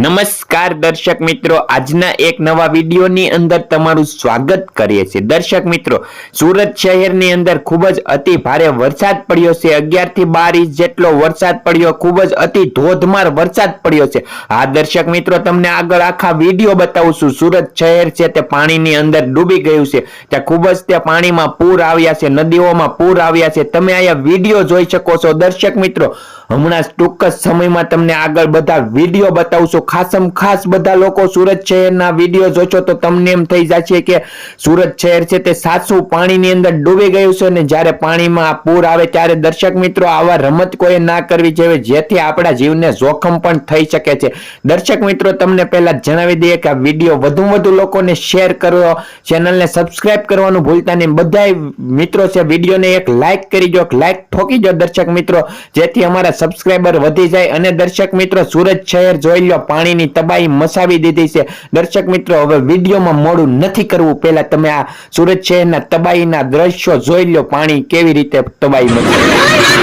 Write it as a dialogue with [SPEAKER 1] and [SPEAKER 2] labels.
[SPEAKER 1] નમસ્કાર દર્શક મિત્રો, આજના એક નવા વિડીયોની અંદર તમારું સ્વાગત કરીએ છીએ. દર્શક મિત્રો, સુરત શહેરની અંદર ખૂબ જ અતિ ભારે વરસાદ પડ્યો છે. અગિયારથી બાર ઇંચ જેટલો વરસાદ પડ્યો, ખૂબ જ અતિ ધોધમાર વરસાદ પડ્યો છે. આ દર્શક મિત્રો, તમને આગળ આખા વીડિયો બતાવું છું સુરત શહેર છે, તે પાણીની અંદર ડૂબી ગયું છે. ત્યાં ખૂબ જ ત્યાં પાણીમાં પૂર આવ્યા છે, નદીઓમાં પૂર આવ્યા છે. તમે અહીંયા વીડિયો જોઈ શકો છો. દર્શક મિત્રો હમણાં ટૂંક જ સમયમાં તમને આગળ બધા વીડિયો બતાવશું. ખાસમ ખાસ બધા લોકો સુરત શહેરના વીડિયો જોશો તો તમને એમ થઈ જશે કે સુરત શહેર છે તે સાસુ પાણીની અંદર ડૂબી ગયું છે ને જ્યારે પાણીમાં પૂર આવે ત્યારે દર્શક મિત્રો આવા રમત કોઈ ના કરવી જોઈએ, જેથી આપણા જીવને જોખમ પણ થઈ શકે છે. દર્શક મિત્રો, તમને પહેલા જણાવી દઈએ કે આ વીડિયો વધુ વધુ લોકોને શેર કરવો ચેનલને સબસ્ક્રાઇબ કરવાનું ભૂલતા નહીં. બધાય મિત્રો છે, વિડીયોને એક લાઇક કરી જો લાઇક ઠોકી જો દર્શક મિત્રો, જેથી અમારા સબસ્ક્રાઇબર વધી જાય અને દર્શક મિત્રો સુરત શહેર જોઈ લો, પાણીની તબાહી મસાવી દીધી છે. દર્શક મિત્રો, હવે વિડીયોમાં મોડું નથી કરવું. પહેલા તમે આ સુરત શહેરના તબાહીના દ્રશ્યો જોઈ લો, પાણી કેવી રીતે તબાહી મચાવી